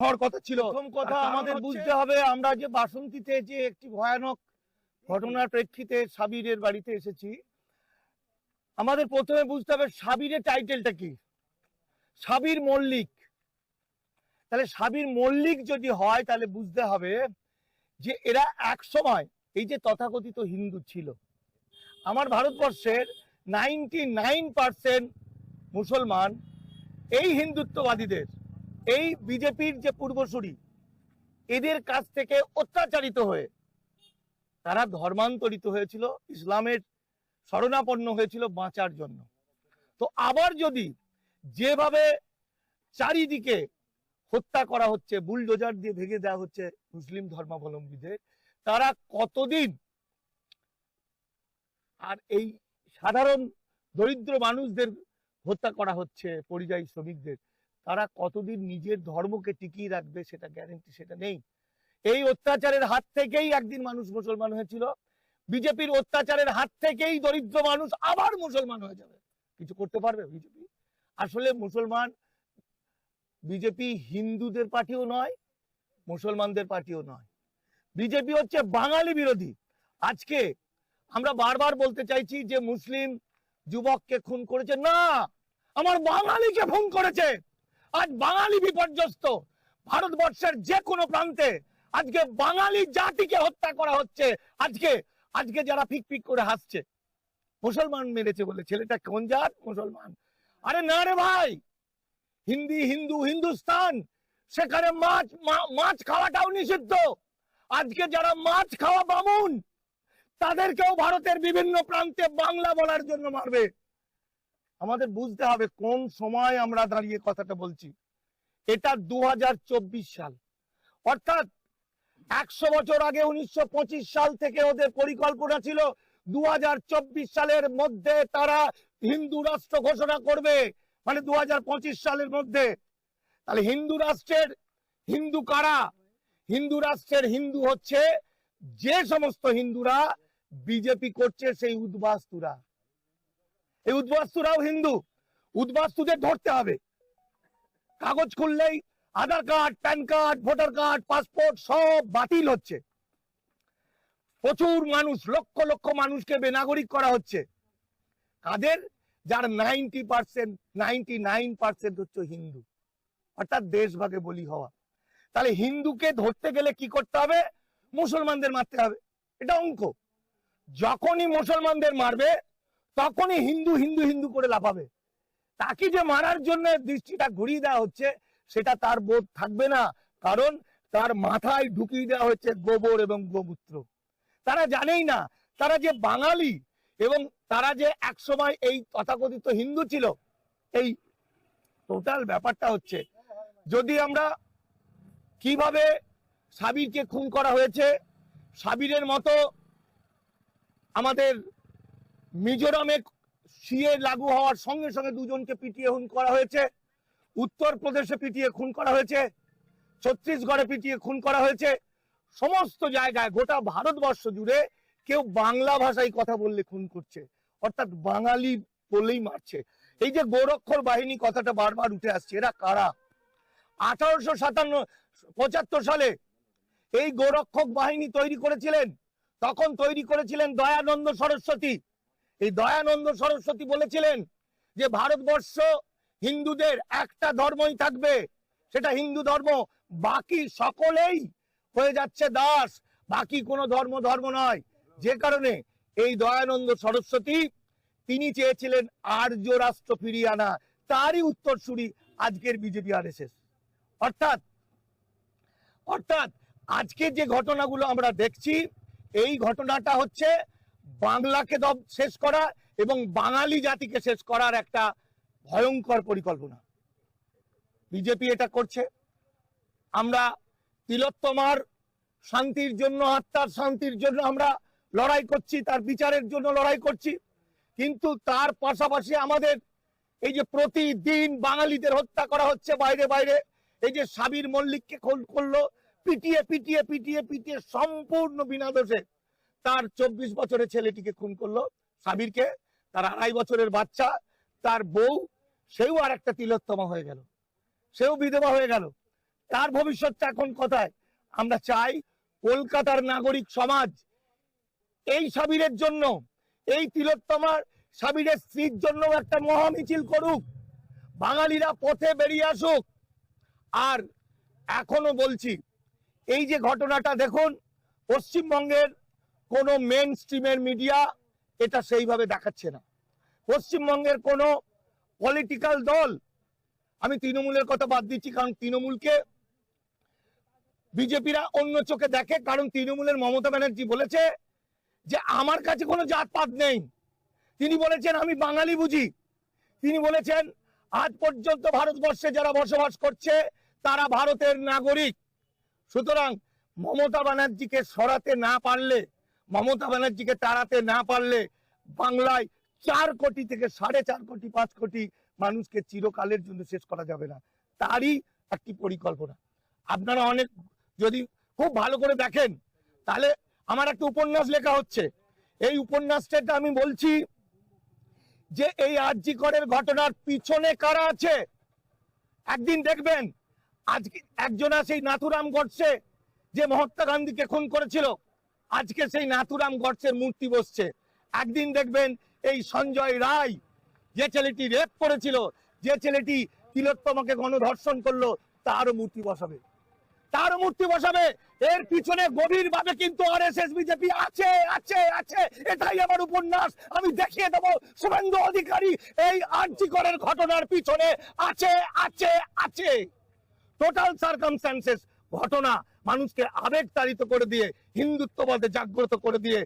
হওয়ার কথা ছিল। প্রথম কথা আমাদের বুঝতে হবে আমরা যে বাসন্তীতে যে একটি ভয়ানক ঘটনার প্রেক্ষিতে সাবিরের বাড়িতে এসেছি। আমাদের প্রথমে বুঝতে হবে সাবিরের টাইটেলটা কি? সাবির মল্লিক। তাহলে সাবির মল্লিক যদি হয় তাহলে বুঝতে হবে যে এরা এক সময় এই যে তথাকথিত হিন্দু ছিল। আমার ভারতবর্ষের নাইনটি নাইন পার্সেন্ট মুসলমান এই হিন্দুত্ববাদীদের এই বিজেপির যে পূর্বসূরি, এদের কাছ থেকে অত্যাচারিত হয়ে তারা ধর্মান্তরিত হয়েছিল, ইসলামের শরণাপন্ন হয়েছিল বাঁচার জন্য। তো আবার যদি যেভাবে চারিদিকে হত্যা করা হচ্ছে, বুলডোজার দিয়ে ভেঙে দেওয়া হচ্ছে মুসলিম ধর্মাবলম্বীদের, তারা কতদিন আর এই সাধারণ দরিদ্র মানুষদের হত্যা করা হচ্ছে, পরিযায়ী শ্রমিকদের তারা কতদিন নিজের ধর্মকে টিকিয়ে রাখবে সেটা গ্যারেন্টি সেটা নেই। এই অত্যাচারের হাত থেকেই একদিন মানুষ মুসলমান হয়েছিল। বিজেপির অত্যাচারের হাত থেকেই দরিদ্র মানুষ আবার মুসলমান হয়ে যাবে। কিছু করতে পারবে বিজেপি? আসলে মুসলমান বিজেপি হিন্দুদের পার্টিও নয়, মুসলমানদের পার্টিও নয়। বিজেপি হচ্ছে বাঙালি বিরোধী। আজকে আমরা বারবার বলতে চাইছি যে মুসলিম যুবককে খুন করেছে। না! আমার বাঙালিকে খুন করেছে! আজ বাঙালি বিপর্যস্ত। ভারতবর্ষের যে কোনো প্রান্তে আজকে বাঙালি জাতিকে হত্যা করা হচ্ছে। আজকে আজকে যারা ফিক ফিক করে হাসছে। মুসলমান মেরেছে বলে, ছেলেটা কোন জাত? মুসলমান। আরে না রে ভাই! হিন্দি, হিন্দু, হিন্দুস্তান, সেখানে মাছ মাছ খাওয়াটাও নিষিদ্ধ। আজকে যারা মাছ খাওয়া বামুন, তাদেরকেও ভারতের বিভিন্ন প্রান্তে বাংলা বলার জন্য মারবে। আমাদের বুঝতে হবে কোন সময় আমরা দাঁড়িয়ে কথাটা বলছি। এটা দু সাল। অর্থাৎ একশো বছর আগে উনিশশো সাল থেকে ওদের পরিকল্পনা ছিল দু সালের মধ্যে তারা হিন্দু রাষ্ট্র ঘোষণা করবে। মানে দু হাজার পঁচিশ সালের মধ্যে। তাহলে হিন্দু রাষ্ট্রের হিন্দু কারা? হিন্দু রাষ্ট্রের হিন্দু হচ্ছে যে সমস্ত হিন্দুরা বিজেপি করছে সেই উদ্বাস্তুরা। এই উদ্বাস্তুরাও হিন্দু। উদ্বাস্তুদের ধরতে হবে। কাগজ খুললেই Aadhaar card, PAN card, voter card, passport সব বাতিল হচ্ছে। প্রচুর মানুষ, লক্ষ লক্ষ মানুষকে বেনাগরিক করা হচ্ছে। কাদের? যার ninety percent, ninety nine percent হচ্ছে হিন্দু। অর্থাৎ দেশভাগে বলি হওয়া। তাহলে হিন্দুকে ধরতে গেলে কি করতে হবে? মুসলমানদের মারতে হবে। এটা অঙ্ক। যখনই মুসলমানদের মারবে তখনই হিন্দু হিন্দু হিন্দু করে লাফাবে। তাকে যে মারার জন্য দৃষ্টিটা ঘুরিয়ে দেওয়া হচ্ছে, সেটা তার বোধ থাকবে না, কারণ তার মাথায় ঢুকিয়ে দেওয়া হচ্ছে গোবর এবং গোমূত্র। তারা জানেই না, তারা যে বাঙালি এবং তারা যে একসময় এই তথাকথিত হিন্দু ছিল, এই টোটাল ব্যাপারটা হচ্ছে, যদি আমরা কীভাবে সাবিরকে খুন করা হয়েছে, সাবিরের মতো আমাদের মিজোরামে সিএ লাগু হওয়ার সঙ্গে সঙ্গে দুজনকে পিটিয়ে খুন করা হয়েছে। উত্তরপ্রদেশে পিটিয়ে খুন করা হয়েছে। ছত্তিশগড়ে পিটিয়ে খুন করা হয়েছে। সমস্ত জায়গায় গোটা ভারতবর্ষ জুড়ে কেউ বাংলা ভাষায় কথা বললে খুন করছে। অর্থাৎ বাঙালি বলেই মারছে। এই যে গোরক্ষর বাহিনী কথাটা বারবার উঠে আসছে, এরা কারা? আঠারোশো সাতান্ন, পঁচাত্তর সালে এই গোরক্ষক বাহিনী তৈরি করেছিলেন। তখন তৈরি করেছিলেন দয়ানন্দ সরস্বতী। এই দয়ানন্দ সরস্বতী বলেছিলেন যে ভারতবর্ষ হিন্দুদের একটা ধর্মই থাকবে, সেটা হিন্দু ধর্ম। বাকি সকলেই হয়ে যাচ্ছে দাস, বাকি কোনো ধর্ম ধর্ম নয়। যে কারণে এই দয়ানন্দ সরস্বতী, তিনি চেয়েছিলেন আর্য রাষ্ট্র ফিরিয়ে আনা। তারই উত্তরসূরি আজকের বিজেপি আর অর্থাৎ অর্থাৎ আজকে যে ঘটনাগুলো আমরা দেখছি, এই ঘটনাটা হচ্ছে বাংলাকে শেষ করা এবং বাঙালি জাতিকে শেষ করার একটা ভয়ঙ্কর পরিকল্পনা। বিজেপি এটা করছে। আমরা তিলোত্তমার শান্তির জন্য, আত্মার শান্তির জন্য আমরা লড়াই করছি, তার বিচারের জন্য লড়াই করছি। কিন্তু তার পাশাপাশি আমাদের এই যে প্রতিদিন বাঙালিদের হত্যা করা হচ্ছে বাইরে বাইরে, এই যে সাবির মল্লিককে খুন করল, পিটিয়ে পিটিয়ে পিটিয়ে পিটিয়ে সম্পূর্ণ বিনা দোষে। তার চব্বিশ বছরের ছেলেটিকে খুন করল, সাবিরকে। তার আড়াই বছরের বাচ্চা, তার বউ, সেও আর একটা তিলোত্তমা হয়ে গেল। সেও বিধবা হয়ে গেল। তার ভবিষ্যৎটা এখন কথায়? আমরা চাই কলকাতার নাগরিক সমাজ এই সাবিরের জন্য, এই তিলোত্তমার, সাবিরের স্ত্রীর জন্য একটা মহামিছিল করুক। বাঙালিরা পথে বেরিয়ে আসুক। আর এখনও বলছি, এই যে ঘটনাটা দেখুন, পশ্চিমবঙ্গের কোনো মেন স্ট্রিমের মিডিয়া এটা সেইভাবে দেখাচ্ছে না। পশ্চিমবঙ্গের কোনো পলিটিক্যাল দল, আমি তৃণমূলের কথা বাদ দিচ্ছি, কারণ তৃণমূলকে বিজেপিরা অন্য চোখে দেখে, কারণ তৃণমূলের মমতা ব্যানার্জি বলেছে যে আমার কাছে কোনো জাতপাত নেই। তিনি বলেছেন, আমি বাঙালি বুঝি। তিনি বলেছেন, আজ পর্যন্ত ভারতবর্ষে যারা বসবাস করছে, তারা ভারতের নাগরিক। সুতরাং মমতা ব্যানার্জিকে সরাতে না পারলে মমতা ব্যানার্জিকে তাড়াতে না পারলে বাংলায় চার কোটি থেকে সাড়ে চার কোটি, পাঁচ কোটি মানুষকে চিরকালের জন্য শেষ করা যাবে না। তারই একটি পরিকল্পনা। আপনারা অনেক, যদি খুব ভালো করে দেখেন, তাহলে আমার একটা উপন্যাস লেখা হচ্ছে। এই উপন্যাসটা আমি বলছি যে এই আরজি করের ঘটনার পিছনে কারা আছে? একদিন দেখবেন, আজকে একজনা সেই নাথুরাম গডসে যে মহাত্মা গান্ধীকে খুন করেছিল। আজকে সেই নাথুরাম গডসের মূর্তি বসছে। একদিন দেখবেন এই সঞ্জয় রায় যে ছেলেটি রেপ করেছিল, যে ছেলেটি তিলোত্তমাকে গণধর্ষণ করল, তারও মূর্তি বসাবে। তারও মূর্তি বসাবে। এর পিছনে গভীর ভাবে কিন্তু এস বিজেপি আছে আছে আছে। এটাই আমার উপন্যাস। আমি দেখিয়ে দেবো। শুভেন্দু অধিকারী এই আর্যিকরের ঘটনার পিছনে আছে আছে আছে। টোটাল সার্কামস্ট্যান্সেস ঘটনা মানুষকে আবেগ তাড়িত করে দিয়ে হিন্দুত্ববাদে জাগ্রত করে দিয়ে